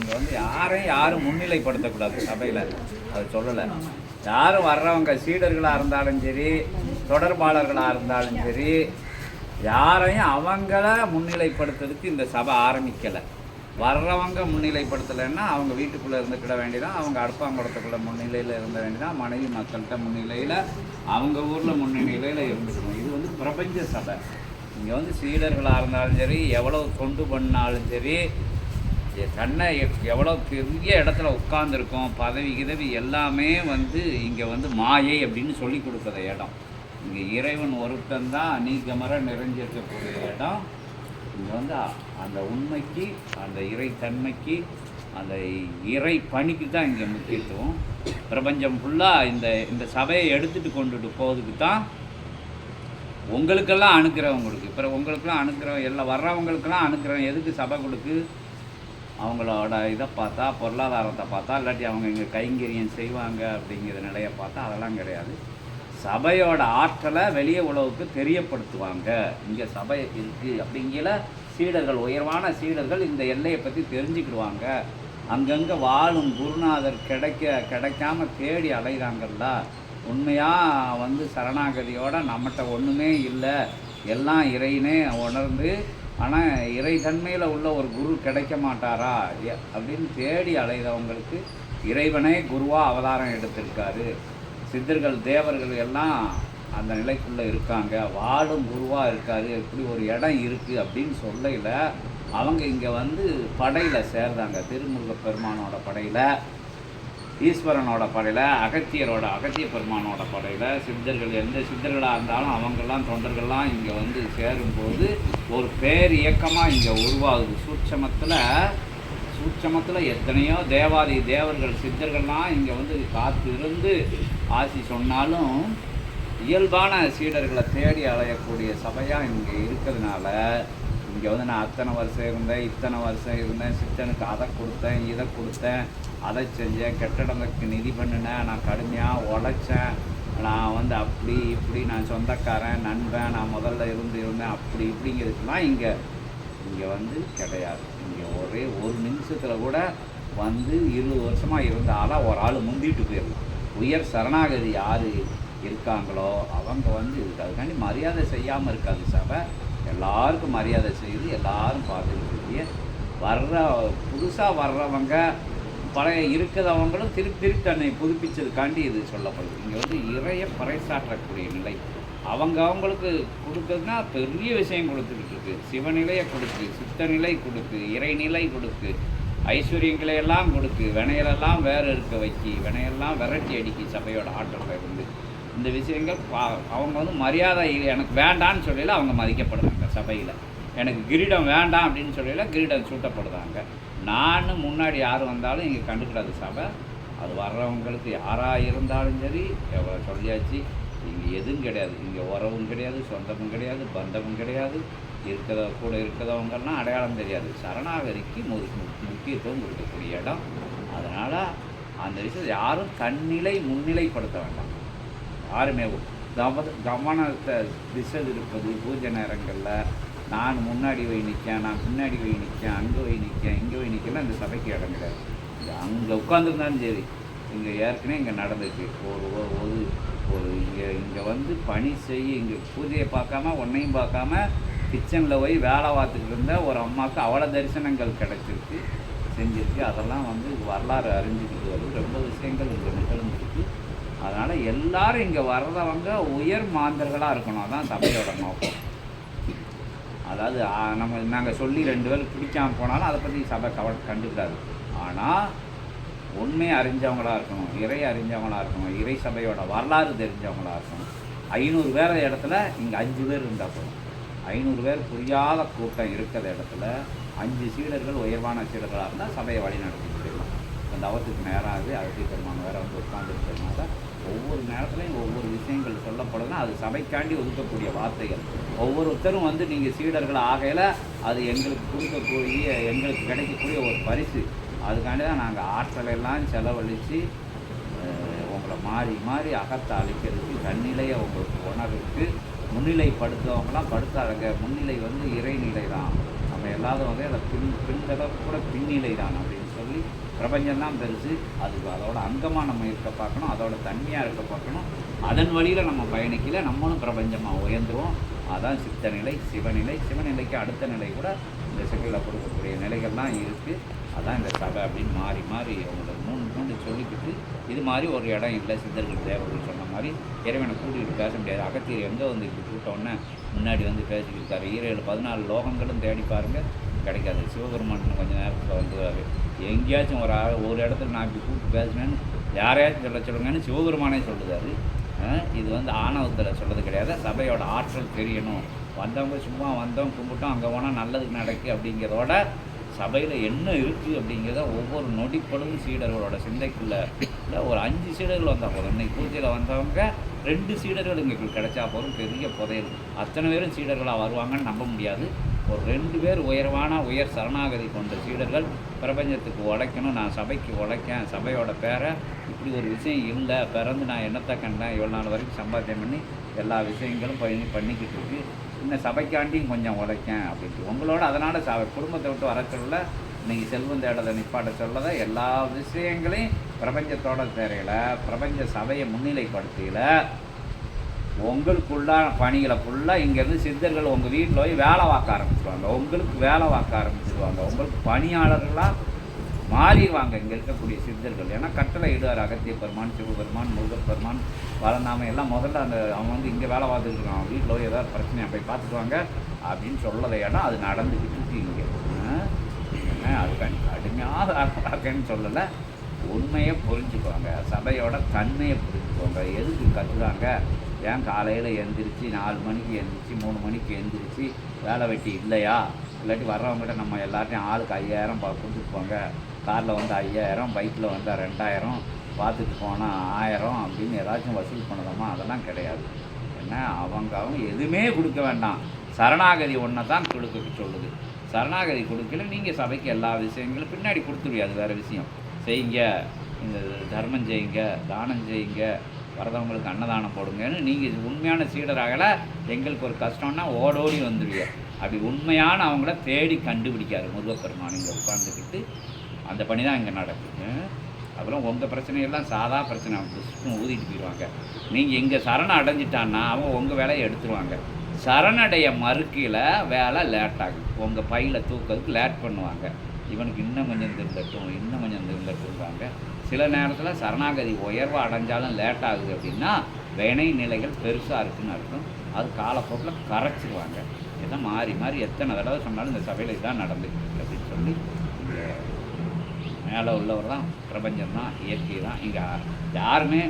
இங்கே வந்து யாரையும் யாரும் முன்னிலைப்படுத்தக்கூடாது சபையில். அது சொல்லலை. யாரும் வர்றவங்க சீடர்களாக இருந்தாலும் சரி தொடர்பாளர்களாக இருந்தாலும் சரி யாரையும் அவங்கள முன்னிலைப்படுத்துறதுக்கு இந்த சபை ஆரம்பிக்கலை. வர்றவங்க முன்னிலைப்படுத்தலைன்னா அவங்க வீட்டுக்குள்ளே இருந்துக்கிட வேண்டியதான் அவங்க அடுப்பாங்குடத்துக்குள்ள முன்னிலையில் இருந்த வேண்டியதான் மனைவி மக்கள்கிட்ட முன்னிலையில் அவங்க ஊரில் முன்னிலையில் இருந்துக்கணும். இது வந்து பிரபஞ்ச சபை. இங்கே வந்து சீடர்களாக இருந்தாலும் சரி எவ்வளோ தொண்டு பண்ணாலும் சரி தன்னை எவ்வளோ பெரிய இடத்துல உட்காந்துருக்கோம் பதவி கிதவி எல்லாமே வந்து இங்கே வந்து மாயை அப்படின்னு சொல்லி கொடுக்குற இடம். இங்கே இறைவன் ஒருத்தன் தான் நிறைஞ்சிருக்கக்கூடிய இடம். இங்கே வந்து அந்த உண்மைக்கு அந்த இறைத்தன்மைக்கு அந்த இறை பணிக்கு தான் இங்கே முக்கியத்துவம். பிரபஞ்சம் ஃபுல்லாக இந்த இந்த சபையை எடுத்துகிட்டு கொண்டுட்டு போகிறதுக்கு தான் உங்களுக்கெல்லாம் அனுக்கிறவங்களுக்கு இப்போ உங்களுக்கெல்லாம் அனுக்கிறவங்க எல்லாம் வர்றவங்களுக்கெல்லாம் அனுக்கிறவங்க எதுக்கு சபை கொடுக்கு? அவங்களோட இதை பார்த்தா பொருளாதாரத்தை பார்த்தா இல்லாட்டி அவங்க இங்கே கைங்கரியம் செய்வாங்க அப்படிங்கிற நிலையை பார்த்தா அதெல்லாம் கிடையாது. சபையோட ஆற்றலை வெளியே உலகுக்கு தெரியப்படுத்துவாங்க. இங்கே சபை இருக்குது அப்படிங்கிற சீடர்கள் உயர்வான சீடர்கள் இந்த எல்லையை பற்றி தெரிஞ்சுக்கிடுவாங்க. அங்கங்கே வாழும் குருநாதர் கிடைக்க கிடைக்காம தேடி அலைகிறாங்கல்ல உண்மையாக வந்து சரணாகதியோட நம்மகிட்ட ஒன்றுமே இல்லை. எல்லாம் இறைனே உணர்ந்து ஆனால் இறை தன்மையில் உள்ள ஒரு குரு கிடைக்க மாட்டாரா? எ- அப்படின்னு தேடி அலைதவங்களுக்கு இறைவனே குருவாக அவதாரம் எடுத்திருக்காரு. சித்தர்கள் தேவர்கள் எல்லாம் அந்த நிலைக்குள்ளே இருக்காங்க. வாழும் குருவாக இருக்காரு. இப்படி ஒரு இடம் இருக்குது அப்படின்னு சொல்லையில் அவங்க இங்கே வந்து படையில் சேர்ந்தாங்க. திருமுருக பெருமானோட படையில். ஈஸ்வரனோட படையில் அகத்தியரோட அகத்திய பெருமானோட படையில் சித்தர்கள் எந்த சித்தர்களாக இருந்தாலும் அவங்கெல்லாம் தொண்டர்கள்லாம் இங்கே வந்து சேரும்போது ஒரு பேர் இயக்கமாக இங்கே உருவாகுது. சூட்சமத்தில் சூட்சமத்தில் எத்தனையோ தேவாதி தேவர்கள் சித்தர்கள்லாம் இங்கே வந்து காத்து இருந்து ஆசி சொன்னாலும் இயல்பான சீடர்களை தேடி அலையக்கூடிய சபையாக இங்கே இருக்கிறதுனால இங்கே வந்து நான் அத்தனை வருஷம் இருந்தேன் இத்தனை வருஷம் இருந்தேன் சித்தனுக்கு அதை கொடுத்தேன் இதை கொடுத்தேன் அதை செஞ்சேன் கெட்டிடத்துக்கு நிதி பண்ணினேன். நான் கடுமையாக உழைச்சேன். நான் வந்து அப்படி இப்படி நான் சொந்தக்காரன் நண்பன் நான் முதல்ல இருந்து இருந்தேன். அப்படி இப்படிங்கிறதுலாம் இங்கே இங்கே வந்து கிடையாது. இங்கே ஒரே ஒரு நிமிஷத்தில் கூட வந்து இருபது வருஷமாக இருந்தாலும் ஒரு ஆள் முந்திட்டு போயிடலாம். உயர் சரணாகதி யார் இருக்காங்களோ அவங்க வந்து இதுக்கு அதுக்காண்டி மரியாதை செய்யாமல் இருக்காது சபை. எல்லாருக்கும் மரியாதை செய்து எல்லாரும் பார்த்துக்கிட்டு வர்ற புதுசாக வர்றவங்க பழைய இருக்கிறவங்களும் திருப்பி திருப்பி தன்னை புதுப்பிச்சதுக்காண்டி இது சொல்லப்படுது. இங்கே வந்து இறைய பறைசாற்றக்கூடிய நிலை. அவங்க அவங்களுக்கு கொடுக்குறதுனா பெரிய விஷயம் கொடுத்துக்கிட்டு இருக்கு சிவநிலையை கொடுக்கு சித்த நிலை கொடுக்கு இறைநிலை கொடுக்கு ஐஸ்வர்யங்களை எல்லாம் கொடுக்கு வினையிலெல்லாம் வேறு இருக்க வச்சு வினையெல்லாம் விரட்டி அடிக்கி சபையோட ஆற்றலை இருந்து இந்த விஷயங்கள் பா- அவங்க வந்து மரியாதை இல்லை, எனக்கு வேண்டான்னு சொல்லல அவங்க மதிக்கப்படுறாங்க சபையில். எனக்கு கிரீடம் வேண்டாம் அப்படின்னு சொல்லல கிரீடம் சூட்டப்படுறாங்க. நான் முன்னாடி யார் வந்தாலும் இங்கே கண்டுக்கிடாது சபை. அது வர்றவங்களுக்கு யாராக இருந்தாலும் சரி எவ்வளோ சொல்லியாச்சு இங்கே எதுவும் கிடையாது. இங்கே உறவும் கிடையாது சொந்தமும் கிடையாது பந்தமும் கிடையாது. இருக்கிற கூட இருக்கிறவங்கெல்லாம் அடையாளம் தெரியாது. சரணாகதிக்கு மு முக்கியத்துவம் கொடுக்கக்கூடிய இடம். அதனால் அந்த விஷயத்தை யாரும் தன்னிலை முன்னிலைப்படுத்த வேண்டாம். யாருமே கவன கவனத்தை திசை இருப்பது பூஜை நேரங்களில் நான் முன்னாடி போய் நிற்கேன் நான் பின்னாடி போய் நிற்கேன் அங்கே போய் நிற்கேன் இங்கே போய் நிற்கேன்னா இந்த சபைக்கு இடம் கிடையாது அங்கே உட்காந்துருந்தாலும் சரி இங்கே ஏற்கனவே இங்கே நடந்துச்சு ஒரு ஒரு- ஒரு ஒரு இங்கே இங்கே வந்து பணி செய்ய இங்கே பூஜையை பார்க்காம ஒன்றையும் பார்க்காம கிச்சனில் போய் வேலை பார்த்துக்கிட்டு இருந்த ஒரு அம்மாவுக்கு அவ்வளோ தரிசனங்கள் கிடைச்சிருக்கு செஞ்சிருக்கு. அதெல்லாம் வந்து வரலாறு அறிஞ்சுக்கிட்டு வருது ரொம்ப விஷயங்கள் இங்கே நிகழ்ந்துருக்கு. அதனால் எல்லாரும் இங்கே வர்றவங்க உயர் மாந்தர்களாக இருக்கணும். அதான் சபையோட நோக்கம். அதாவது நம்ம நாங்கள் சொல்லி ரெண்டு பேரும் பிடிக்காமல் போனாலும் அதை பற்றி சபை கவ கண்டுக்காது. ஆனால் உண்மை அறிஞ்சவங்களா இருக்கணும் இறை அறிஞ்சவங்களா இருக்கணும் இறை சபையோட வரலாறு தெரிஞ்சவங்களா இருக்கணும். ஐநூறு பேர் இடத்துல இங்கே அஞ்சு பேர் இருந்தால் போதும். ஐநூறு பேர் புரியாத கூட்டம் இருக்கிற இடத்துல அஞ்சு சீடர்கள் உயர்வான சீடர்களாக இருந்தால் சபையை வழி நடத்திட்டு போயிடலாம். அந்த அவத்துக்கு நேராக அகத்தி பெருமான் வேறு வந்து உட்காந்துருக்கிறதுனால ஒவ்வொரு நேரத்துலையும் ஒவ்வொரு விஷயங்கள் சொல்லப்படுதுன்னா அது சபைக்காண்டி ஒதுக்கக்கூடிய வார்த்தைகள். ஒவ்வொருத்தரும் வந்து நீங்கள் சீடர்கள் ஆகையில் அது எங்களுக்கு கொடுக்கக்கூடிய எங்களுக்கு கிடைக்கக்கூடிய ஒரு பரிசு. அதுக்காண்டி தான் நாங்கள் ஆற்றலை எல்லாம் செலவழித்து உங்களை மாறி மாறி அகத்தை அழிக்கிறதுக்கு தன்னிலையை உங்களுக்கு உணர்வுக்கு முன்னிலைப்படுத்துறவங்களாம் படுத்தாங்க முன்னிலை வந்து இறைநிலை தான் நம்ம எல்லாரும் வந்து அதை பின் பின்தளவு கூட பின்னிலை தான் பிரபஞ்சம்தான் பிரபஞ்சம் தான் பெருசு அதுக்கு அதோட அங்கமாக நம்ம இருக்க பார்க்கணும் அதோட தன்மையாக இருக்க பார்க்கணும். அதன் வழியில் நம்ம பயணிக்கல நம்மளும் பிரபஞ்சமாக உயர்ந்துருவோம். அதான் சித்த நிலை சிவநிலை. சிவநிலைக்கு அடுத்த நிலை கூட இந்த செக்கில் கொடுக்கக்கூடிய நிலைகள்லாம் இருக்குது அதான் இந்த சபை அப்படின்னு மாறி மாறி அவங்களுக்கு மூணு மூணு சொல்லிக்கிட்டு இது மாதிரி ஒரு இடம் இல்லை சித்தர்கள் தேவர்கள் சொன்ன மாதிரி. இறைவனை கூட்டிகிட்டு பேச முடியாது. அகத்தியர் எங்கே வந்து இப்படி கூட்டோன்னே முன்னாடி வந்து பேசிக்கிட்டு இருக்காரு. ஈரேழு பதினாலு லோகங்களும் தேடி பாருங்கள் கிடைக்காது. சிவபெருமான் கொஞ்சம் நேரத்தில் வந்துடுவார். எங்கேயாச்சும் ஒரு ஆள் ஒரு இடத்துல நான் இப்படி கூப்பிட்டு பேசினேன்னு யாரையாச்சும் சொல்ல சொல்லுங்கன்னு சிவபெருமானே சொல்லுதாரு இது வந்து ஆணவத்தில் சொல்கிறது கிடையாது. சபையோட ஆற்றல் தெரியணும். வந்தவங்க சும்மா வந்தவங்க கும்பிட்டோம் அங்கே போனால் நல்லது நடக்கு அப்படிங்கிறதோட சபையில் என்ன இருக்குது அப்படிங்கிறத ஒவ்வொரு நொடிப்பொழுதும் சீடர்களோட சிந்தைக்குள்ளே இல்லை ஒரு அஞ்சு சீடர்கள் வந்தால் போதும். இன்னைக்கு பூஜையில் வந்தவங்க ரெண்டு சீடர்கள் எங்களுக்கு கிடைச்சா போதும். பெரிய புதையல். அத்தனை பேரும் சீடர்களாக வருவாங்கன்னு நம்ப முடியாது. ஒரு ரெண்டு பேர் உயர்வான உயர் சரணாகதி கொண்ட சீடர்கள் பிரபஞ்சத்துக்கு உழைக்கணும் நான் சபைக்கு உழைக்கேன் சபையோட பேரை இப்படி ஒரு விஷயம் இல்லை பிறந்து நான் என்னத்தை கண்டேன் இவ்வளோ நாள் வரைக்கும் சம்பாத்தியம் பண்ணி எல்லா விஷயங்களும் பண்ணி பண்ணிக்கிட்டு இருக்கு. இன்னும் சபைக்காண்டியும் கொஞ்சம் உழைக்கேன் அப்படின்ட்டு. உங்களோட அதனால் ச குடும்பத்தை விட்டு வர சொல்ல இன்னைக்கு செல்வம் தேடலை நிப்பாட்ட சொல்லத எல்லா விஷயங்களையும் பிரபஞ்சத்தோட தேரையில் பிரபஞ்ச சபையை முன்னிலைப்படுத்தியில் உங்களுக்குள்ளான பணிகளை ஃபுல்லாக இங்கேருந்து சித்தர்கள் உங்கள் வீட்டில் போய் வேலை பார்க்க ஆரம்பிச்சிருவாங்க. உங்களுக்கு வேலை பார்க்க ஆரம்பிச்சிடுவாங்க உங்களுக்கு பணியாளர்களாக மாறிடுவாங்க இங்கே இருக்கக்கூடிய சித்தர்கள். ஏன்னா கட்டளை இடுவார் அகத்திய பெருமான் சிவபெருமான் முருகப்பெருமான் வளர்ந்தாம எல்லாம் முதல்ல அந்த அவன் வந்து இங்கே வேலை பார்த்துட்டு இருக்கான் வீட்டில் போய் ஏதாவது பிரச்சனையை போய் பார்த்துக்குவாங்க அப்படின்னு சொல்லத இடம் அது நடந்துக்கிட்டு இருக்கு இங்கே. அது கடுமையாக சொல்லலை. உண்மையை புரிஞ்சுக்குவாங்க சபையோட தன்மையை புரிஞ்சுக்குவாங்க எதுக்கு கத்துறாங்க? ஏன் காலையில் எழுந்திரிச்சு நாலு மணிக்கு எழுந்திரிச்சு மூணு மணிக்கு எழுந்திரிச்சு வேலை வெட்டி இல்லையா? இல்லாட்டி வர்றவங்ககிட்ட நம்ம எல்லாத்தையும் ஆளுக்கு ஐயாயிரம் பா கொடுத்துட்டு போங்க. காரில் வந்து ஐயாயிரம் பைக்கில் வந்தால் ரெண்டாயிரம் பார்த்துட்டு போனால் ஆயிரம் அப்படின்னு ஏதாச்சும் வசூல் பண்ணதாமா அதெல்லாம் கிடையாது. ஏன்னா அவங்க அவங்க எதுவுமே கொடுக்க வேண்டாம். சரணாகதி ஒன்றை தான் கொடுக்க சொல்லுது. சரணாகதி கொடுக்கல நீங்கள் சபைக்கு எல்லா விஷயங்களும் பின்னாடி கொடுத்துருவிய? அது வேறு விஷயம். செய்யுங்க. இந்த தர்மம் செய்யுங்க தானம் செய்யுங்க. வரதவங்களுக்கு அன்னதானம் போடுங்கன்னு நீங்கள் உண்மையான சீடராகல எங்களுக்கு ஒரு கஷ்டம்னா ஓடோடி வந்துடுவீங்க அப்படி உண்மையான அவங்கள தேடி கண்டுபிடிக்காது முருகப்பெருமான் இங்கே உட்காந்துக்கிட்டு அந்த பணி தான் இங்கே நடக்குது. அப்புறம் உங்கள் பிரச்சனையெல்லாம் சாதா பிரச்சனை. புஷ்பம் ஊதிட்டு போயிடுவாங்க. நீங்கள் இங்கே சரணம் அடைஞ்சிட்டான்னா அவங்க உங்கள் வேலையை எடுத்துருவாங்க. சரணடைய மறுக்கையில் வேலை லேட் ஆகும். உங்கள் பையில் தூக்கிறதுக்கு லேட் பண்ணுவாங்க. இவனுக்கு இன்னும் கொஞ்சம் திருந்தட்டும் இன்னும் கொஞ்சம் திருந்தட்டும்பாங்க சில நேரத்தில் சரணாகதி உயர்வு அடைஞ்சாலும் லேட் ஆகுது அப்படின்னா வினை நிலைகள் பெருசாக இருக்குதுன்னு அர்த்தம். அது காலப்போக்கில் கரைச்சிருவாங்க. இதான் மாறி மாறி எத்தனை தடவை சொன்னாலும் இந்த சபையில் இதுதான் நடந்துக்கிட்டு இருக்கு அப்படின்னு சொல்லி இந்த மேலே உள்ளவர் தான் பிரபஞ்சம் தான் இயற்கை தான். இங்கே யாருமே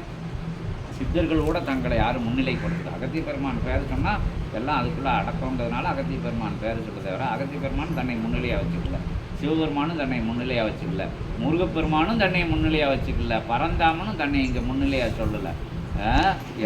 சித்தர்கள் கூட தங்களை யாரும் முன்னிலைப்படுத்துது அகத்திய பெருமான் பேர் சொன்னால் எல்லாம் அதுக்குள்ளே அடக்கங்கிறதுனால அகத்திய பெருமான் பேர் சொல்ல தவிர அகத்திய பெருமான் தன்னை முன்னிலையாக வச்சுக்கல. சிவபெருமானும் தன்னை முன்னிலையாக வச்சுக்கல. முருகப்பெருமானும் தன்னை முன்னிலையாக வச்சுக்கல. பரந்தாமனும் தன்னை இங்கே முன்னிலையாக சொல்லலை.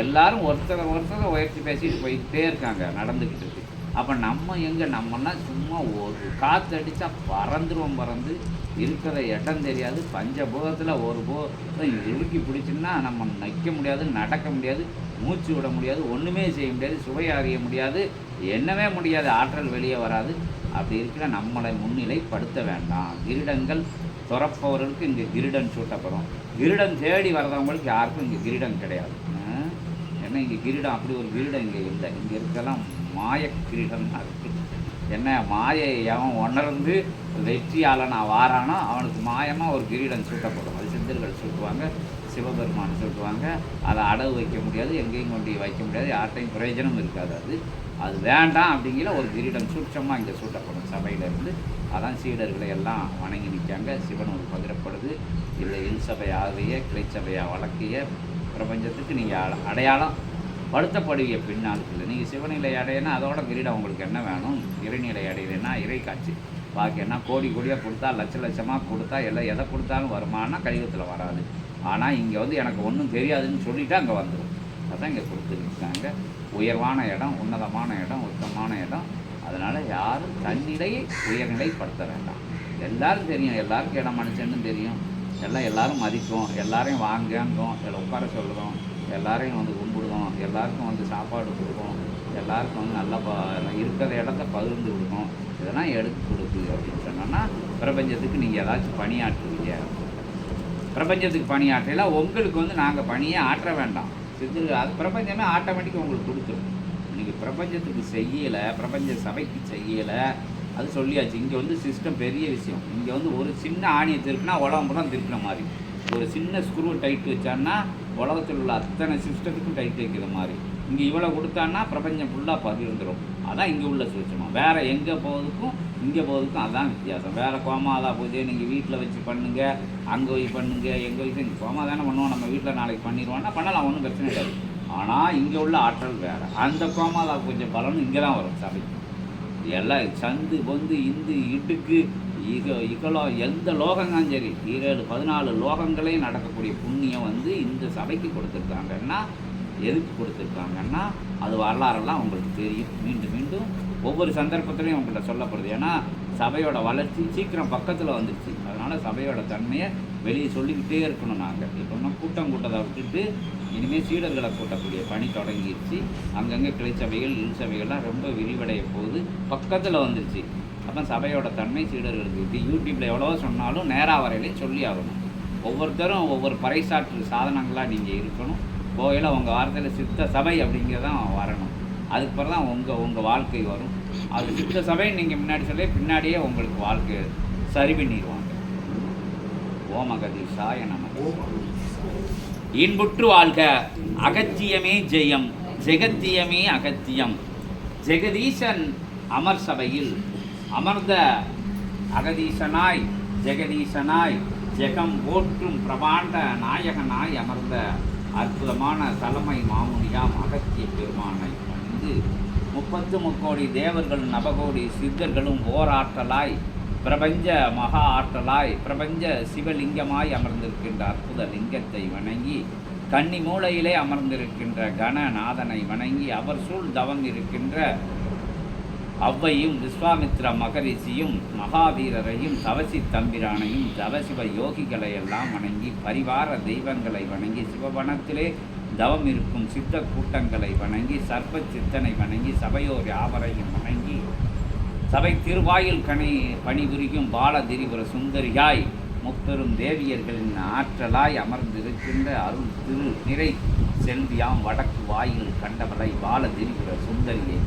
எல்லாரும் ஒருத்தரை ஒருத்தரை உயர்த்தி பேசிட்டு போய்கிட்டே இருக்காங்க நடந்துக்கிட்டு இருக்கு. அப்போ நம்ம எங்கே? நம்மன்னா சும்மா ஒரு காற்று அடித்தா பறந்துருவோம் பறந்து. இருக்கிற இடம் தெரியாது. பஞ்சபூதத்தில் ஒரு பூதம் இறுக்கி பிடிச்சுன்னா நம்ம நிற்க முடியாது நடக்க முடியாது மூச்சு விட முடியாது ஒன்றுமே செய்ய முடியாது சுவை அறிய முடியாது என்னவே முடியாது ஆற்றல் வெளியே வராது. அப்படி இருக்கிற நம்மளை முன்னிலைப்படுத்த வேண்டாம். கிரீடங்கள் துறப்பவர்களுக்கு இங்கே கிரீடன் சூட்டப்படும். கிரீடம் தேடி வர்றவங்களுக்கு யாருக்கும் இங்கே கிரீடம் கிடையாது. ஏன்னா இங்கே கிரீடம்? அப்படி ஒரு கிரீடம் இங்கே இல்லை. இங்கே இருக்கலாம் மாய கிரீடம் இருக்குது என்ன மாயை அவன் உணர்ந்து வெற்றியாளனா வாரானோ? அவனுக்கு மாயமாக ஒரு கிரீடம் சூட்டப்படும். அது சித்தர்கள் சூட்டுவாங்க சிவபெருமான் சொல்லுவாங்க அதை அடவு வைக்க முடியாது எங்கேயும் கொண்டு வைக்க முடியாது யார்கிட்டையும் பிரயோஜனம் இருக்காது அது. அது வேண்டாம் அப்படிங்கிற ஒரு கிரீடம் சூட்சமாக இங்கே சூட்டப்படும் சபையிலேருந்து. அதான் சீடர்களை எல்லாம் வணங்கி நிற்காங்க. சிவன் ஒரு பகிரப்படுது. இல்லை இல் சபை கிளைச்சபையாக வழக்கிய பிரபஞ்சத்துக்கு நீங்கள் அடையாளம் படுத்தப்படுவிய பின்னாளுக்குள்ள நீங்கள் சிவநிலை அடையினா அதோட கிரீடம் உங்களுக்கு என்ன வேணும்? இறைநிலை அடையலைன்னா இறை காட்சி. பாக்கி என்ன? கோடி கோடியாக கொடுத்தா லட்ச லட்சமாக கொடுத்தா எல்லாம் எதை கொடுத்தாலும் வருமானா கழிவத்தில் வராது. ஆனால் இங்கே வந்து எனக்கு ஒன்றும் தெரியாதுன்னு சொல்லிவிட்டு அங்கே வந்துடும் அதான் இங்கே கொடுத்துருக்காங்க. உயர்வான இடம் உன்னதமான இடம் உத்தமான இடம். அதனால் யாரும் தன்னிலையை உயர்நிலைப்படுத்த வேண்டாம். எல்லாரும் தெரியும். எல்லாருக்கும் இடம் மனுஷன்னு தெரியும். எல்லாம் எல்லாரும் மதிக்கும். எல்லாரையும் வாங்கங்கும் எல்லாம் உட்கார சொல்கிறோம் எல்லாரையும் வந்து கொடுக்கும் எல்லாருக்கும் வந்து சாப்பாடு கொடுக்கும் எல்லாருக்கும் வந்து நல்லா ப இருக்கிற இடத்த பகிர்ந்து கொடுக்கும் இதெல்லாம் எடுத்து கொடுக்கு அப்படின்னு சொன்னோன்னா பிரபஞ்சத்துக்கு நீங்கள் ஏதாச்சும் பணியாற்றுவீங்க. பிரபஞ்சத்துக்கு பணி உங்களுக்கு வந்து நாங்கள் பணியே ஆற்ற வேண்டாம். சித்து அது பிரபஞ்சமே ஆட்டோமேட்டிக்காக உங்களுக்கு கொடுத்துரும். நீங்கள் பிரபஞ்சத்துக்கு செய்யலை பிரபஞ்ச சபைக்கு செய்யலை அது சொல்லியாச்சு. இங்கே வந்து சிஸ்டம் பெரிய விஷயம். இங்கே வந்து ஒரு சின்ன ஆணியை திருப்பினா உலகம் பூரா திருக்கிற மாதிரி. ஒரு சின்ன ஸ்க்ரூ டைட் வச்சான்னா உலகத்தில் உள்ள அத்தனை சிஸ்டத்துக்கும் டைட் வைக்கிற மாதிரி. இங்கே இவ்வளோ கொடுத்தான்னா பிரபஞ்சம் ஃபுல்லாக பகிர்ந்துடும் அதான் இங்கே உள்ள சூட்சமம் வேறு எங்கே போகிறதுக்கும் இங்கே போகிறதுக்கும் அதான் வித்தியாசம். வேறு கோமாதா பூஜை நீங்கள் வீட்டில் வச்சு பண்ணுங்கள் அங்கே போய் பண்ணுங்கள் எங்கே போய் இங்கே கோமா தானே பண்ணுவோம் நம்ம வீட்டில் நாளைக்கு பண்ணிடுவோம்னா பண்ணலாம் ஒன்றும் பிரச்சனை கிடையாது ஆனால் இங்கே உள்ள ஆற்றல் வேறு. அந்த கோமாதா பூஜை பலன் இங்கே தான் வரும் சபைக்கு எல்லாம் சந்து பொந்து இந்து இடுக்கு இக இகலோ எந்த லோகங்களும் சரி ஈரேழு பதினாலு லோகங்களையும் நடக்கக்கூடிய புண்ணியம் வந்து இந்த சபைக்கு கொடுத்துருக்காங்கன்னா எதுக்கு கொடுத்துருக்காங்கன்னா அது வரலாறெல்லாம் உங்களுக்கு தெரியும். மீண்டும் மீண்டும் ஒவ்வொரு சந்தர்ப்பத்திலையும் உங்கள்கிட்ட சொல்லப்படுது. ஏன்னா சபையோட வளர்ச்சி சீக்கிரம் பக்கத்தில் வந்துடுச்சு அதனால் சபையோட தன்மையை வெளியே சொல்லிக்கிட்டே இருக்கணும் நாங்கள் இப்போ இன்னும் கூட்டம் கூட்டத்தை விட்டுட்டு இனிமேல் சீடர்களை கூட்டக்கூடிய பணி தொடங்கிடுச்சு. அங்கங்கே கிளை சபைகள் இல் சபைகள்லாம் ரொம்ப விரிவடைய போகுது. பக்கத்தில் வந்துருச்சு. அப்போ சபையோட தன்மை சீடர்களுக்கு இது யூடியூப்பில் எவ்வளவோ சொன்னாலும் நேராக வரையிலே சொல்லி ஆகணும் ஒவ்வொருத்தரும் ஒவ்வொரு பறைசாற்று சாதனங்களாக நீங்கள் இருக்கணும். கோயில உங்கள் வார்த்தையில் சித்த சபை அப்படிங்கிறதான் வரணும். அதுக்கு பிறகு தான் உங்கள் உங்கள் வாழ்க்கை வரும். அது சித்த சபை நீங்கள் முன்னாடி சொல்லி பின்னாடியே உங்களுக்கு வாழ்க்கை சரி பண்ணிடுவாங்க ஓமகதீஷாய நம. இன்புற்று வாழ்க. அகத்தியமே ஜெயம் ஜெகத்தியமே அகத்தியம். ஜெகதீசன் அமர் சபையில் அமர்ந்த அகதீசனாய் ஜெகதீசனாய் ஜெகம் போற்றும் பிரபாண்ட நாயகனாய் அமர்ந்த அற்புதமான தலைமை மாமுனியாம் அகத்திய பெருமானை பணிந்து முப்பத்து முக்கோடி தேவர்கள் நவகோடி சித்தர்களும் ஓராற்றலாய் பிரபஞ்ச மகா ஆற்றலாய் பிரபஞ்ச சிவலிங்கமாய் அமர்ந்திருக்கின்ற அற்புத லிங்கத்தை வணங்கி கன்னி மூலையிலே அமர்ந்திருக்கின்ற கணநாதனை வணங்கி அவர் சூழ் தவம் இருக்கின்ற அவ்வையும் விஸ்வாமித்ர மகரிஷியும் மகாவீரரையும் தவசி தம்பிரானையும் தவசிவ யோகிகளை எல்லாம் வணங்கி பரிவார தெய்வங்களை வணங்கி சிவவனத்திலே தவம் இருக்கும் சித்த கூட்டங்களை வணங்கி சர்ப்ப சித்தனை வணங்கி சபையோர் யாவரையும் வணங்கி சபை திருவாயில் கணி பணிபுரியும் பாலதிரிபுர சுந்தரியாய் முப்பெரும் தேவியர்களின் ஆற்றலாய் அமர்ந்திருக்கின்ற அருள் திரு நிறை செல்வியாம் வடக்கு வாயில் கண்டவளை பாலதிரிபுர சுந்தரியை.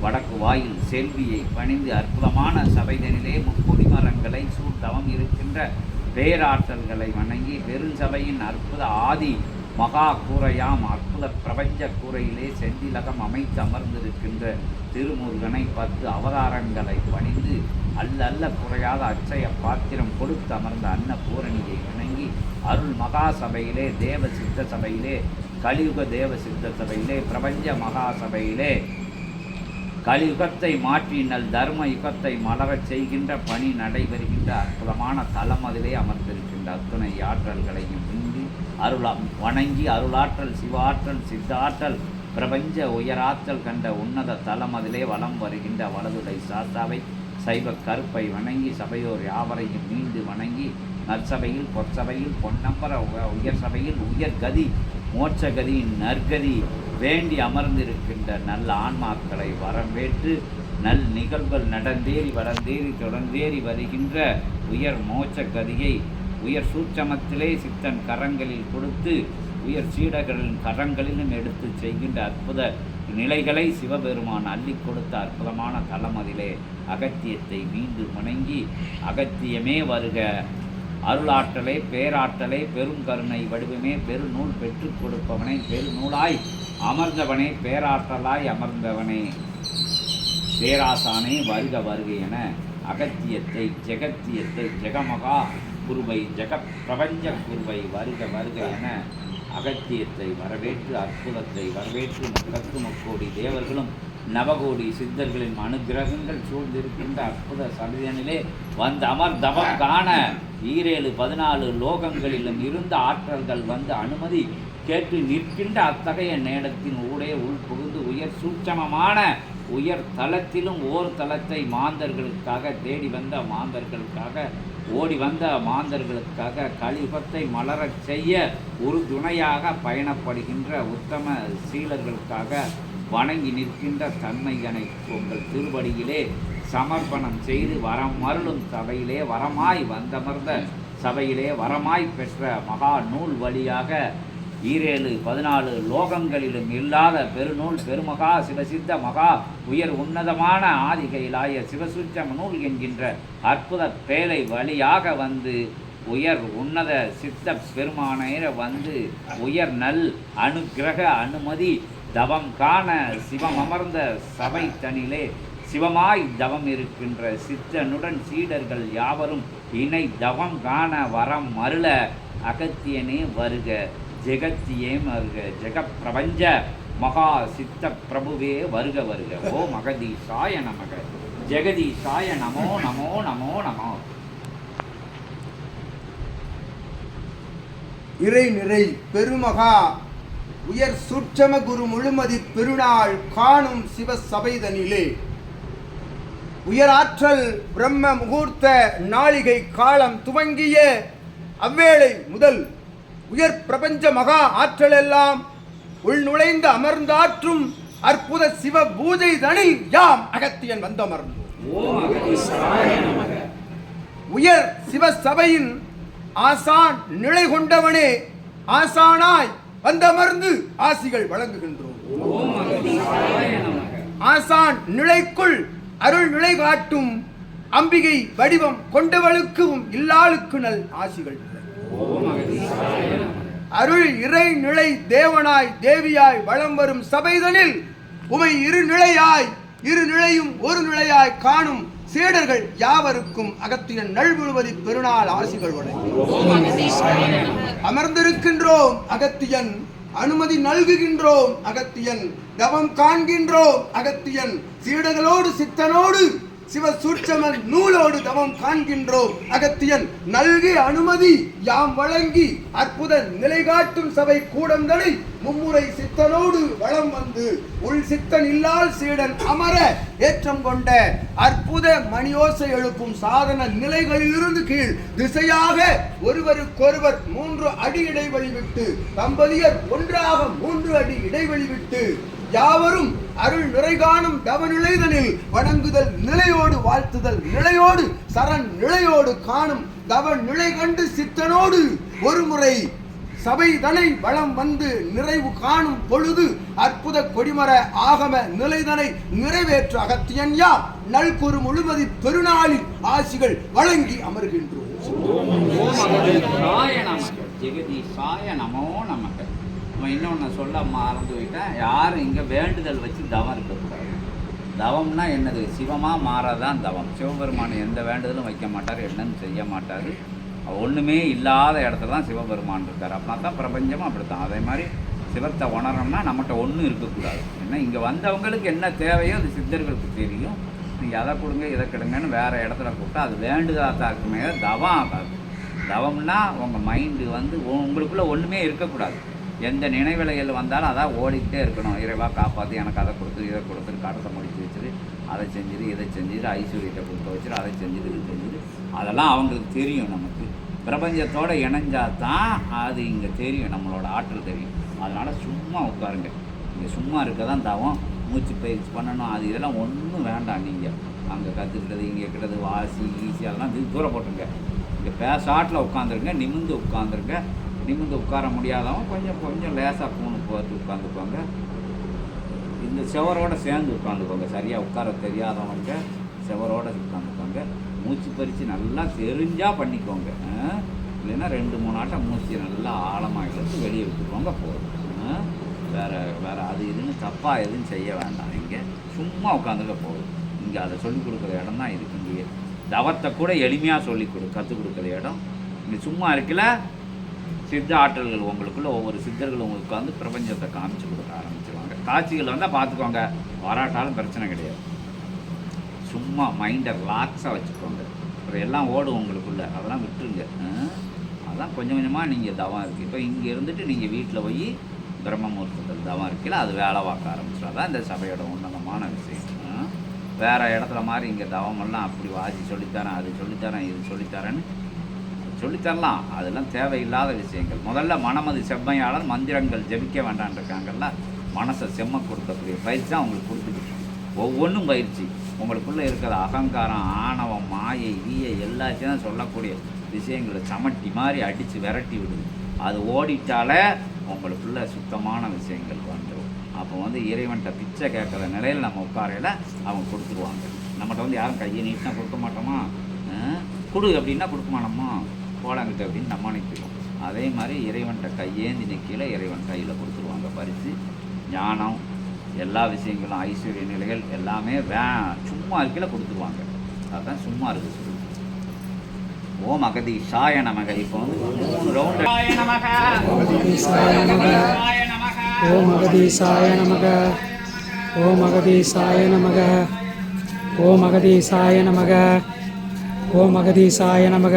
வடக்கு வாயில் செல்வியை பணிந்து அற்புதமான சபைதனிலே முக்கொடிமரங்களை சூழ்தவம் இருக்கின்ற பேராற்றல்களை வணங்கி பெருஞ்சபையின் அற்புத ஆதி மகா கூரையாம் அற்புத பிரபஞ்ச கூரையிலே செந்திலகம் அமைத்து அமர்ந்திருக்கின்ற திருமுருகனை பத்து அவதாரங்களை பணிந்து அல்ல அல்ல குறையாத அச்சய பாத்திரம் கொடுத்து அமர்ந்த அன்னபூரணியை வணங்கி அருள் மகா சபையிலே தேவ சித்த சபையிலே கலியுக தேவ சித்த சபையிலே பிரபஞ்ச மகா சபையிலே கலியுகத்தை மாற்றி நல் தர்ம யுகத்தை மலரச் செய்கின்ற பணி நடைபெறுகின்ற அற்புதமான தலம் அதிலே அமர்ந்திருக்கின்ற அத்துணை ஆற்றல்களையும் அருளாம். அருளா வணங்கி அருளாற்றல் சிவாற்றல் சித்தாற்றல் பிரபஞ்ச உயராற்றல் கண்ட உன்னத தலம் அதிலே வலம் வருகின்ற வலதுடை சாத்தாவை சைவ கருப்பை வணங்கி சபையோர் யாவரையும் மீண்டு வணங்கி நற்சபையில் பொற்சபையில் பொன்னம்பர உயர் சபையில் உயர் கதி மோட்சகதியின் நற்கதி வேண்டி அமர்ந்திருக்கின்ற நல்ல ஆன்மாக்களை வரவேற்று நல் நிகழ்வுகள் நடந்தேறி வளர்ந்தேறி தொடர்ந்தேறி வருகின்ற உயர் மோட்ச கதியை உயர் சூட்சமத்திலே சித்தன் கரங்களில் கொடுத்து உயர் சீடர்களின் கரங்களிலும் எடுத்து செய்கின்ற அற்புத நிலைகளை சிவபெருமான் அள்ளி கொடுத்த அற்புதமான தலம் அதிலே அகத்தியத்தை மீண்டு வணங்கி அகத்தியமே வருக. அருளாற்றலே பேராற்றலே பெருங்கருணை வடிவமே பெருநூல் பெற்றுக் கொடுப்பவனே பெருநூலாய் அமர்ந்தவனே பேராற்றலாய் அமர்ந்தவனே. பேராசானே வருக வருக என அகத்தியத்தை ஜெகத்தியத்தை ஜெகமகா குருவை ஜெகப் பிரபஞ்ச குருவை வருக வருக என அகத்தியத்தை வரவேற்று அற்புதத்தை வரவேற்று முக்கத்து முக்கோடி தேவர்களும் நவகோடி சித்தர்களின் அனுக்கிரகங்கள் சூழ்ந்திருக்கின்ற அற்புத சமிதனிலே வந்து அமர் தவம் காண ஈரேழு பதினாலு லோகங்களிலும் இருந்த ஆற்றல்கள் வந்து அனுமதி கேட்டு நிற்கின்ற அத்தகைய நேரத்தின் ஊடே உள்புகுந்து உயர் சூட்சமமான உயர் தளத்திலும் ஓர் தலத்தை மாந்தர்களுக்காக தேடி வந்த மாந்தர்களுக்காக ஓடி வந்த மாந்தர்களுக்காக கலிபத்தை மலரச் செய்ய உறுதுணையாக பயணப்படுகின்ற உத்தம சீலர்களுக்காக வணங்கி நிற்கின்ற தன்மையனை உங்கள் திருவடியிலே சமர்ப்பணம் செய்து வரம் மருளும் சபையிலே வரமாய் வந்தமர்ந்த சபையிலே வரமாய் பெற்ற மகா நூல் வழியாக ஈரேழு பதினாலு லோகங்களிலும் இல்லாத பெருநூல் பெருமகா சிவசித்த மகா உயர் உன்னதமான ஆதிகையிலாய சிவசுச்சம நூல் என்கின்ற அற்புத பேலை வழியாக வந்து உயர் உன்னத சித்த பெருமானேர வந்து உயர் நல் அனுகிரக அனுமதி தவம் காண சிவம் அமர்ந்த சபை தனிலே சிவமாய் தவம் இருக்கின்ற சித்தனுடன் சீடர்கள் யாவரும் இணை தவம் காண வரம் மருள அகத்தியனே வருக. ஜெகத்தியே வருக ஜெக பிரபஞ்ச மகா சித்த பிரபுவே வருக வருக. ஓ மகதீஷாய நமக ஜெகதீஷாய நமோ நமோ நமோ நமோ. இறை நிறை பெருமகா உயர் சுற்றம குரு முழுமதி பெருநாள் காணும் சிவ சபைதனிலே. உயராற்றல் பிரம்ம முகூர்த்த நாளிகை காலம் துவங்கிய அவ்வேளை முதல் உயர் பிரபஞ்ச மகா ஆற்றல் எல்லாம் உள்நுழைந்து அமர்ந்தாற்றும் அற்புத சிவ பூஜை தனில் யாம் அகத்தியன் வந்தமர்ந்து. உயர் சிவ சபையின் ஆசான் நிலை கொண்டவனே ஆசானாய் வந்தமர்ந்து ஆசிகள் வழங்குகின்றோம். ஆசான் நிலைக்குள் அருள் நிலை காட்டும் அம்பிகை வடிவம் கொண்டவளுக்கும் இல்லாளுக்கு நல் ஆசிகள். அருள் இறை நிலை தேவனாய் தேவியாய் வலம் வரும் சபைதனில் உமை இரு நிலையாய் இரு நிலையும் ஒரு நிலையாய் காணும் சீடர்கள் யாவருக்கும் அகத்தியன் நல்முழுவதி பெருநாள் ஆசிகளுடன் அமர்ந்திருக்கின்றோம் அகத்தியன் அனுமதி நல்குகின்றோம் அகத்தியன் தவம் காண்கின்றோம் அகத்தியன் சீடர்களோடு சித்தனோடு சிவ சூட்சமன் நூலோடு தவம் காண்கின்றோம். அகத்தியன் நல்கி அனுமதி யாம் வழங்கி அற்புத நிலை காட்டும் சபை கூடங்களை மும்முறை சித்தனோடு வளம் வந்து உள் சித்தன் இல்லால் சீடன் அமர ஏற்றம் கொண்ட அற்புத மணியோசை எழுப்பும் சாதன நிலைகளிலிருந்து கீழ் திசையாக ஒருவருக்கொருவர் மூன்று அடி இடைவெளி விட்டு தம்பதியர் ஒன்றாக மூன்று அடி இடைவெளி விட்டு யாவரும் அருள் நிறை காணும் தவநிலைதனில் வணங்குதல் நிலையோடு வாழ்த்துதல் நிலையோடு சரண் நிலையோடு காணும் தவ நிலை கண்டு சித்தனோடு ஒருமுறை சபை தனை வளம் வந்து நிறைவு காணும் பொழுது அற்புத கொடிமர ஆகம நிலைதனை நிறைவேற்ற அகத்தியன் யாம் நல்குறு முழுமதி பெருநாளில் ஆசிகள் வழங்கி அமர்கின்றோம். ஓ சாய ஜெகதீஷாய நமோ நமக. இன்னொன்று சொல்ல மறந்து போயிட்டேன். யாரும் இங்கே வேண்டுதல் வச்சு தவம் இருக்கக்கூடாது. தவம்னா என்னது? சிவமாக மாறதான் தவம். சிவபெருமான் எந்த வேண்டுதலும் வைக்க மாட்டார் என்னன்னு செய்ய மாட்டார். ஒன்றுமே இல்லாத இடத்துல தான் சிவபெருமான் இருக்கார். அப்படின்னா தான் பிரபஞ்சமும் அப்படித்தான். அதே மாதிரி சிவத்தை உணரணும்னா நம்மகிட்ட ஒன்றும் இருக்கக்கூடாது. ஏன்னா இங்கே வந்தவங்களுக்கு என்ன தேவையோ அது சித்தர்களுக்கு தெரியும். நீங்கள் அதை கொடுங்க இதை கெடுங்கன்னு வேறு இடத்துல கூப்பிட்டா அது வேண்டுதலாக தான் இருக்குமே தவம் ஆகாது. தவம்னா உங்கள் மைண்டு வந்து உ- உங்களுக்குள்ளே ஒன்றுமே இருக்கக்கூடாது. எந்த நினைவிலைகள் வந்தாலும் அதான் ஓடிக்கிட்டே இருக்கணும். இறைவாக காப்பாற்றி எனக்கு அதை கொடுத்து இதை கொடுத்துரு கடத்தை முடிச்சு வச்சுரு அதை செஞ்சுது இதை செஞ்சுது ஐஸ்வர்யத்தை கொடுக்க வச்சுரு அதை செஞ்சுது இது செஞ்சுது அதெல்லாம் அவங்களுக்கு தெரியும் நமக்கு. பிரபஞ்சத்தோடு இணைஞ்சால் தான் அது இங்கே தெரியும் நம்மளோட ஆற்றல் தெரியும். அதனால் சும்மா உட்காருங்க. இங்கே சும்மா இருக்க தான் தவம். மூச்சு பயிற்சி பண்ணணும் அது இதெல்லாம் ஒன்றும் வேண்டாம் நீங்கள் அங்கே கற்றுக்கிட்டது இங்கே கிட்டது வாசி ஈசி அதெல்லாம் தூ- தூர போட்டுருங்க. இங்கே பேசாட்டில் உட்காந்துருங்க நிமிந்து உட்காந்துருங்க. நிமிந்து உட்கார முடியாதவங்க கொஞ்சம் கொஞ்சம் லேசாக பூணு போட்டு உட்காந்துக்குவாங்க இந்த செவரோட சேர்ந்து உட்காந்துக்கோங்க சரியாக உட்கார தெரியாதவங்க செவரோட உட்காந்துக்கோங்க மூச்சு பறித்து நல்லா தெரிஞ்சால் பண்ணிக்கோங்க. இல்லைன்னா ரெண்டு மூணு ஆட்டம் மூச்சு நல்லா ஆழமாக இழுத்து வெளியே விட்டுக்கோங்க போதும். வேறு வேறு அது இதுன்னு தப்பாக எதுவும் செய்ய வேண்டாம். இங்கே சும்மா உட்காந்துக்க போதும். இங்கே அதை சொல்லிக் கொடுக்குற இடம் தான் இருக்கு. இங்கே தவத்தை கூட எளிமையாக சொல்லிக் கொடு கற்றுக் கொடுக்குற இடம். இங்கே சும்மா இருக்கல? சித்த ஆற்றல்கள் உங்களுக்குள்ள ஒவ்வொரு சித்தர்கள் உங்களுக்கு வந்து பிரபஞ்சத்தை காமிச்சு கொடுக்க ஆரம்பிச்சிருவாங்க. காட்சிகள் வந்தால் பார்த்துக்கோங்க வராட்டாலும் பிரச்சனை கிடையாது. சும்மா மைண்டை ரிலாக்ஸாக வச்சுக்கோங்க. அப்புறம் எல்லாம் ஓடும் உங்களுக்குள்ள. அதெல்லாம் விட்டுருங்க. அதெல்லாம் அதான் கொஞ்சம் கொஞ்சமாக நீங்கள் தவம் இருக்குது இப்போ இங்கே இருந்துட்டு நீங்கள் வீட்டில் போய் பிரம்மமூர்த்தத்தில் தவம் இருக்கல அது வேலை பார்க்க ஆரம்பிச்சிடும் அதான் இந்த சபையோட உன்னதமான விஷயம். வேறு இடத்துல மாதிரி இங்கே தவமெல்லாம் அப்படி வாசி சொல்லித்தரேன் அது சொல்லித்தரேன் இது சொல்லித்தரேன்னு சொல்லித்தரலாம். அதெல்லாம் தேவையில்லாத விஷயங்கள். முதல்ல மனமது செம்மையாளர் மந்திரங்கள் ஜெபிக்க வேண்டான் இருக்காங்கல்ல மனசை செம்ம கொடுக்கக்கூடிய பயிற்சி தான் உங்களுக்கு கொடுத்துட்டு ஒவ்வொன்றும் பயிற்சி. உங்களுக்குள்ளே இருக்கிற அகங்காரம் ஆணவம் மாயை ஈயை எல்லாத்தையும் சொல்லக்கூடிய விஷயங்களை சமட்டி மாதிரி அடித்து விரட்டி விடுது. அது ஓடிட்டாலே உங்களுக்குள்ள சுத்தமான விஷயங்கள் வந்துடும். அப்போ வந்து இறைவன்கிட்ட பிச்சை கேட்குற நிலையில் நம்ம உட்காரையில் அவங்க கொடுத்துருவாங்க. நம்மகிட்ட வந்து யாரும் கையை நீட்டினா கொடுக்க மாட்டோமா? கொடு அப்படின்னா கொடுக்க மாட்டோமா? போலாங்கிட்ட அப்படின்னு நம்ம நினைக்கிறோம் அதே மாதிரி இறைவன்கிட்ட கையேந்தி நிற்கையில் இறைவன் கையில் கொடுத்துருவாங்க. பரிசு ஞானம் எல்லா விஷயங்களும் ஐஸ்வர்ய நிலைகள் எல்லாமே வே சும்மா இருக்கையில் கொடுத்துருவாங்க. அதுதான் சும்மா இருக்கு சொல்லு. ஓம் அகதி ஷாய நமக. இப்போ வந்து மூணு ரவுண்டு நமக. அகதீசாய நமக. ஓம் அகதீசாய நமக. ஓம் அகதீசாய நமக. ஓம் அகதீசாய நமக. ஓம் அகதீசாய நமக.